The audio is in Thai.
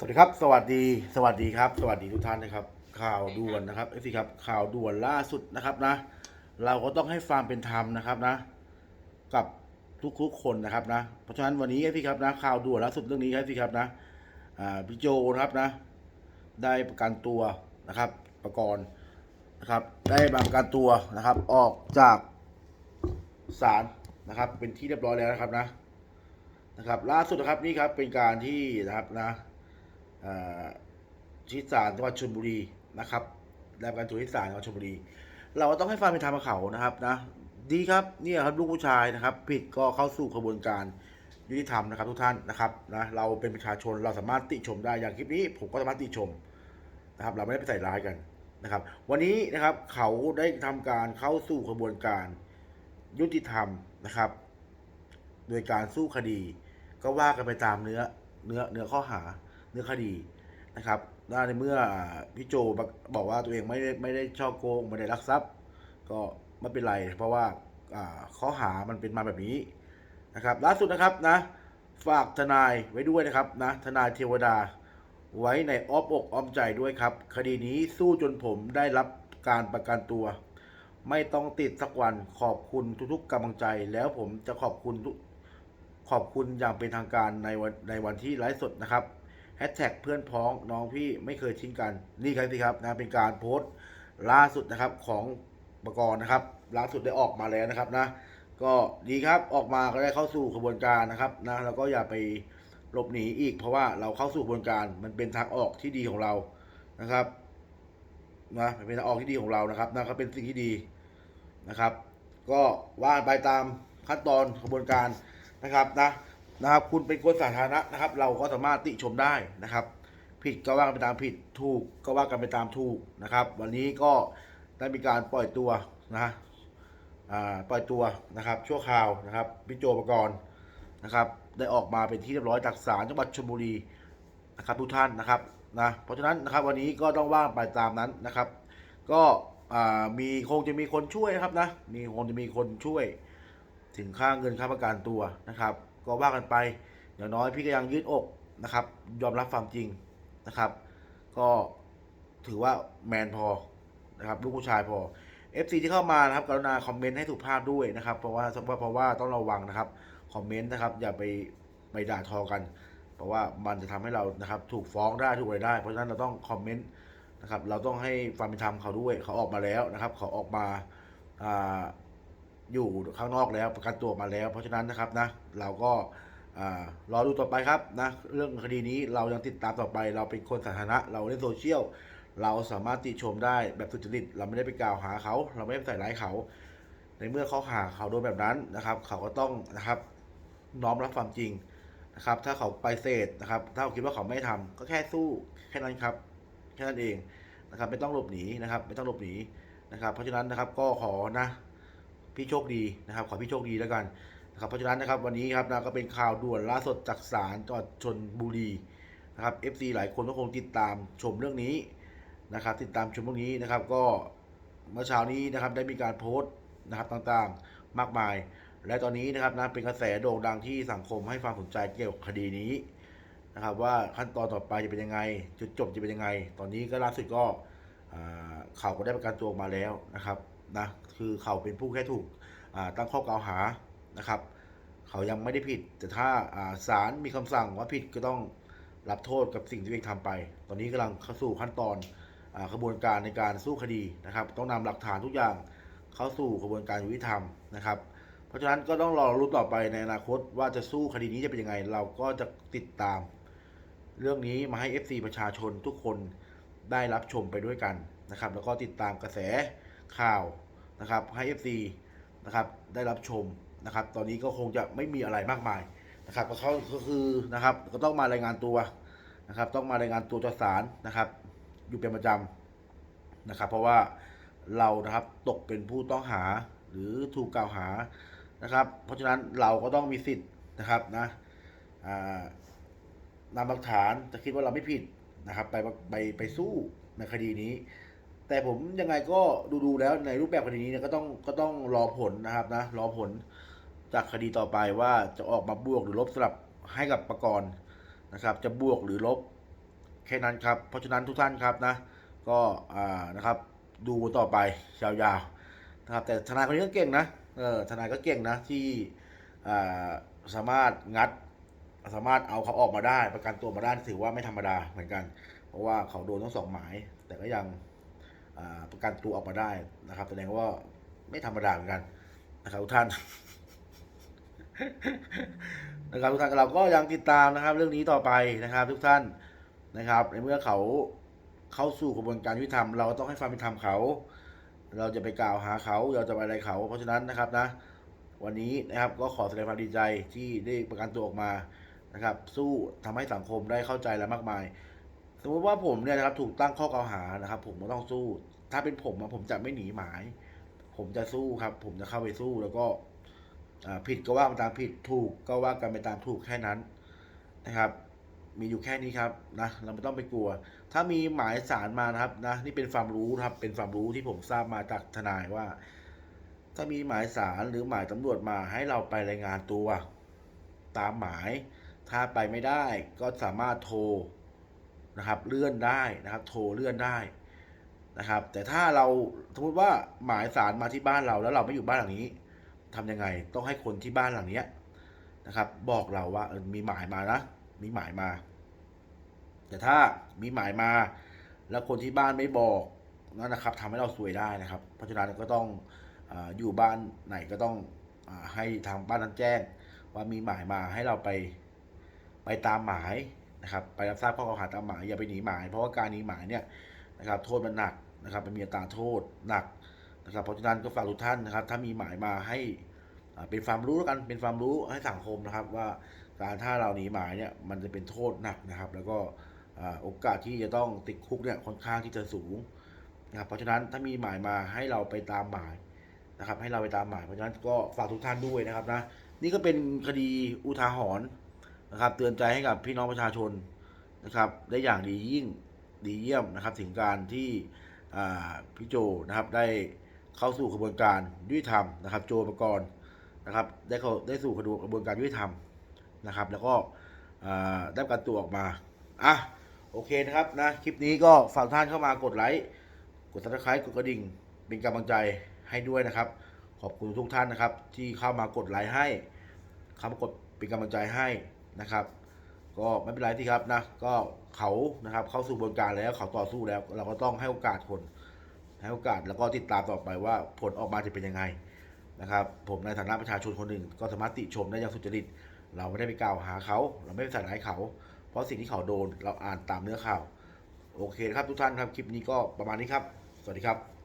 สวัสดีครับ สวัสดี สวัสดีครับ สวัสดีทุกท่านนะครับ ข่าวด่วนนะครับเอฟซีครับ ข่าวด่วนล่าสุดนะครับนะ เราก็ต้องให้ความเป็นธรรมนะครับนะ กับทุกๆคนนะครับนะ เพราะฉะนั้นวันนี้เอฟซีครับนะ ข่าวด่วนล่าสุดเรื่องนี้ครับเอฟซีครับนะ อ่าพี่โจนะครับนะ ได้ประกันตัวนะครับ ประกรณ์นะครับ ได้มาประกันตัวนะครับ ออกจากศาลนะครับ เป็นที่เรียบร้อยแล้วนะครับนะ นะครับ ล่าสุดนะครับนี่ครับเป็นการที่นะครับนะ ที่ศาลจังหวัดชลบุรีนะครับได้ประกันตัวที่ศาลจังหวัดชลบุรี เราก็ต้องให้ความเป็นธรรมกับเขานะครับนะดีครับเนี่ยครับลูกผู้ชายนะครับ ผิดก็เข้าสู่กระบวนการยุติธรรมนะครับทุกท่านนะครับนะเราเป็นประชาชนเราสามารถติชมได้อย่างคลิปนี้ ผมก็สามารถติชมนะครับ เราไม่ได้ไปใส่ร้ายกันนะครับ วันนี้นะครับเขาได้ทำการเข้าสู่กระบวนการยุติธรรมนะครับ โดยการสู้คดี ก็ว่ากันไปตามเนื้อเนื้อเนื้อข้อหา เนื้อคดีนะครับว่าในเมื่อพี่โจบอกว่าตัวเองไม่ได้ไม่ได้ช่อโกงไม่ได้ลักทรัพย์ ก็ไม่เป็นไร เพราะว่าข้อหามันเป็นมาแบบนี้นะครับ ล่าสุดนะครับนะฝากทนายไว้ด้วยนะครับนะทนายเทวดาไว้ในอ้อมอกอ้อมใจด้วยครับ คดีนี้สู้จนผมได้รับการประกันตัว ไม่ต้องติดสักวันขอบคุณทุกๆกำลังใจ แล้วผมจะขอบคุณขอบคุณอย่างเป็นทางการในวันในวันที่ไลฟ์สดนะครับ แฮชแท็กเพื่อนพ้องน้องพี่ไม่เคยทิ้งกัน นี่ครับสิครับนะเป็นการโพสต์ล่าสุดนะครับของประกรณ์นะครับ ล่าสุดได้ออกมาแล้วนะครับนะ ก็ดีครับออกมาก็ได้เข้าสู่กระบวนการนะครับนะแล้วก็อย่าไปหลบหนีอีก เพราะว่าเราเข้าสู่กระบวนการมันเป็นทางออกที่ดีของเรานะครับนะเป็นทางออกที่ดีของเรานะครับนะก็เป็นสิ่งที่ดีนะครับ ก็ว่าไปตามขั้นตอนกระบวนการนะครับนะ นะครับ คุณเป็นคนสาธารณะนะครับ เราก็สามารถติชมได้นะครับ ผิดก็ว่ากันไปตามผิดถูกก็ว่ากันไปตามถูกนะครับ วันนี้ก็ได้มีการปล่อยตัวนะปล่อยตัวนะครับ ชั่วคราวนะครับพี่โจประกรณ์นะครับ ได้ออกมาเป็นที่เรียบร้อยจากศาลจังหวัดชลบุรีนะครับทุกท่านนะครับนะเพราะฉะนั้นนะครับวันนี้ก็ต้องว่างไปตามนั้นนะครับ ก็มีคงจะมีคนช่วยนะครับนะมีคงจะมีคนช่วย ถึงค่าเงินค่าประกันตัวนะครับ ก็ว่ากันไป อย่างน้อยพี่ก็ยังยืดอกนะครับ ยอมรับความจริงนะครับ ก็ถือว่าแมนพอนะครับลูกผู้ชายพอ FC ที่เข้ามานะครับกรุณาคอมเมนต์ให้ถูกภาพด้วยนะครับ เพราะว่าเพราะว่าต้องระวังนะครับคอมเมนต์นะครับ อย่าไปไปด่าทอกัน เพราะว่ามันจะทำให้เรานะครับ ถูกฟ้องได้ถูกอะไรได้ เพราะฉะนั้นเราต้องคอมเมนต์นะครับ เราต้องให้ความเป็นธรรมเขาด้วยเขาออกมาแล้วนะครับ เขาออกมาอ่า อยู่ข้างนอกแล้วประกันตัวมาแล้ว เพราะฉะนั้นนะครับนะเราก็รอดูต่อไปครับนะเรื่องคดีนี้เรายังติดตามต่อไป เราเป็นคนสาธารณะเราเล่นโซเชียลเราสามารถติชมได้แบบสุจริตเราไม่ได้ไปกล่าวหาเขา เราไม่ได้ไปใส่ร้ายเขา ในเมื่อเขาหาเขาโดนแบบนั้นนะครับ เขาก็ต้องนะครับน้อมรับความจริงนะครับ ถ้าเขาไปเสธนะครับ ถ้าเขาคิดว่าเขาไม่ทำก็แค่สู้แค่นั้นครับแค่นั้นเองนะครับ ไม่ต้องหลบหนีนะครับ ไม่ต้องหลบหนีนะครับ เพราะฉะนั้นนะครับก็ขอนะ พี่โชคดีนะครับ ขอพี่โชคดีแล้วกันนะครับเพราะฉะนั้นนะครับวันนี้ครับนะก็เป็นข่าวด่วนล่าสุดจากศาลจังหวัดชนบุรีนะครับ FC หลายคนก็คงติดตามชมเรื่องนี้นะครับ ติดตามชมเรื่องนี้นะครับ ก็เมื่อเช้านี้นะครับได้มีการโพสต์นะครับต่างๆมากมาย และตอนนี้นะครับนะเป็นกระแสโด่งดังที่สังคมให้ความสนใจเกี่ยวกับคดีนี้นะครับ ว่าขั้นตอนต่อไปจะเป็นยังไง จุดจบจะเป็นยังไง ตอนนี้ก็ล่าสุดก็อ่าเขาก็ได้ประกันตัวออกมาแล้วนะครับ นะคือเขาเป็นผู้แค่ถูกตั้งข้อกล่าวหานะครับ เขายังไม่ได้ผิด แต่ถ้าอ่าศาลมีคำสั่งว่าผิดก็ต้องรับโทษกับสิ่งที่ตัวเองทำไป ตอนนี้กำลังเข้าสู่ขั้นตอนกระบวนการในการสู้คดีนะครับ ต้องนำหลักฐานทุกอย่างเข้าสู่กระบวนการยุติธรรมนะครับ เพราะฉะนั้นก็ต้องรอรู้ต่อไปในอนาคตว่าจะสู้คดีนี้จะเป็นยังไง เราก็จะติดตาม เรื่องนี้มาให้ FC ประชาชนทุกคนได้รับชมไปด้วยกันนะครับ แล้วก็ติดตามกระแส ข่าวนะครับให้ FC นะครับได้รับชมนะครับ ตอนนี้ก็คงจะไม่มีอะไรมากมายนะครับก็เขาก็คือนะครับก็ต้องมารายงานตัวนะครับ ต้องมารายงานตัวต่อศาลนะครับ อยู่เป็นประจำนะครับ เพราะว่าเรานะครับตกเป็นผู้ต้องหาหรือถูกกล่าวหานะครับ เพราะฉะนั้นเราก็ต้องมีสิทธิ์นะครับนะนำหลักฐานจะคิดว่าเราไม่ผิดนะครับ ไปไปไปสู้ในคดีนี้ แต่ผมยังไงก็ดูดูแล้วในรูปแบบคดีนี้เนี่ยก็ต้องก็ต้องรอผลนะครับนะรอผลจากคดีต่อไปว่าจะออกมาบวกหรือลบสลับให้กับประกรณ์นะครับ จะบวกหรือลบแค่นั้นครับ เพราะฉะนั้นทุกท่านครับนะ ก็อ่านะครับดูต่อไปยาวๆนะครับ แต่ทนายคนนี้ก็เก่งนะเออทนายก็เก่งนะที่อ่าสามารถงัด สามารถเอาเขาออกมาได้ ประกันตัวมาได้ถือว่าไม่ธรรมดาเหมือนกัน เพราะว่าเขาโดนทั้งสองหมาย แต่ก็ยัง ประกันตัวออกมาได้นะครับ แสดงว่าไม่ธรรมดาเหมือนกันนะครับทุกท่านนะครับทุกท่านเราก็ยังติดตามนะครับ เรื่องนี้ต่อไปนะครับ ทุกท่านนะครับ ในเมื่อเขาเข้าสู่กระบวนการยุติธรรมเราก็ต้องให้ความเป็นธรรมเขา เราจะไปกล่าวหาเขาเราจะไปอะไรเขา เพราะฉะนั้นนะครับนะ วันนี้นะครับก็ขอแสดงความดีใจที่ได้ประกันตัวออกมานะครับ สู้ทำให้สังคมได้เข้าใจและมากมาย สมมติว่าผมเนี่ยนะครับ ถูกตั้งข้อกล่าวหานะครับ ผมก็ต้องสู้ ถ้าเป็นผมอะผมจะไม่หนีหมาย ผมจะสู้ครับ ผมจะเข้าไปสู้แล้วก็ผิดก็ว่าไปตามผิดถูกก็ว่ากันไปตามถูกแค่นั้นนะครับ มีอยู่แค่นี้ครับนะเราไม่ต้องไปกลัว ถ้ามีหมายสารมานะครับนะนี่เป็นความรู้ครับ เป็นความรู้ที่ผมทราบมาจากทนายว่า ถ้ามีหมายสารหรือหมายตำรวจมาให้เราไปรายงานตัว ตามหมาย ถ้าไปไม่ได้ก็สามารถโทร นะครับเลื่อนได้นะครับ โทรเลื่อนได้นะครับ แต่ถ้าเราสมมติว่าหมายสารมาที่บ้านเราแล้วเราไม่อยู่บ้านหลังนี้ทำยังไงต้องให้คนที่บ้านหลังเนี้ยนะครับ บอกเราว่าเออมีหมายมานะมีหมายมา แต่ถ้ามีหมายมา แล้วคนที่บ้านไม่บอกนั่นนะครับทำให้เราซวยได้นะครับ เพราะฉะนั้นก็ต้องออยู่บ้านไหนก็ต้องอให้ทางบ้านนั้นแจ้ง ว่ามีหมายมาให้เราไปไปตามหมาย นะครับไปรับทราบข้อกล่าวหาตามหมายอย่าไปหนีหมาย เพราะว่าการหนีหมายเนี่ยนะครับโทษมันหนักนะครับมันมีอัตราโทษหนักนะครับเพราะฉะนั้นก็ฝากทุกท่านนะครับ ถ้ามีหมายมาให้เป็นความรู้แล้วกันเป็นความรู้ให้สังคมนะครับ ว่าการถ้าเราหนีหมายเนี่ยมันจะเป็นโทษหนักนะครับ แล้วก็โอกาสที่จะต้องติดคุกเนี่ยค่อนข้างที่จะสูงนะครับเพราะฉะนั้นถ้ามีหมายมาให้เราไปตามหมายนะครับ ให้เราไปตามหมายเพราะฉะนั้นก็ฝากทุกท่านด้วยนะครับนะนี่ก็เป็นคดีอุทาหรณ์ นะครับ เตือนใจให้กับพี่น้องประชาชนนะครับ ได้อย่างดียิ่งดีเยี่ยมนะครับ ถึงการที่พี่โจนะครับได้เข้าสู่กระบวนการยุติธรรมนะครับ โจประกรณ์นะครับ ได้เข้าได้สู่กระบวนการยุติธรรมนะครับ แล้วก็ได้ประกันตัวออกมาอะโอเคนะครับนะคลิปนี้ก็ฝากท่านเข้ามากดไลค์กดซับสไครต์กดกระดิ่ง เป็นกำลังใจให้ด้วยนะครับ ขอบคุณทุกท่านนะครับ ที่เข้ามากดไลค์ให้เข้ามากดเป็นกำลังใจให้ นะครับ ก็ไม่เป็นไรที่ครับนะก็เขานะครับเข้าสู่กระบวนการแล้วเขาต่อสู้แล้ว เราก็ต้องให้โอกาสคนให้โอกาสแล้วก็ติดตามต่อไปว่าผลออกมาจะเป็นยังไงนะครับ ผมในฐานะประชาชนคนหนึ่งก็สามารถติชมได้อย่างสุจริต เราไม่ได้ไปกล่าวหาเขา เราไม่ไปใส่ร้ายเขา เพราะสิ่งที่เขาโดนเราอ่านตามเนื้อข่าว โอเคครับทุกท่านครับคลิปนี้ก็ประมาณนี้ครับ สวัสดีครับ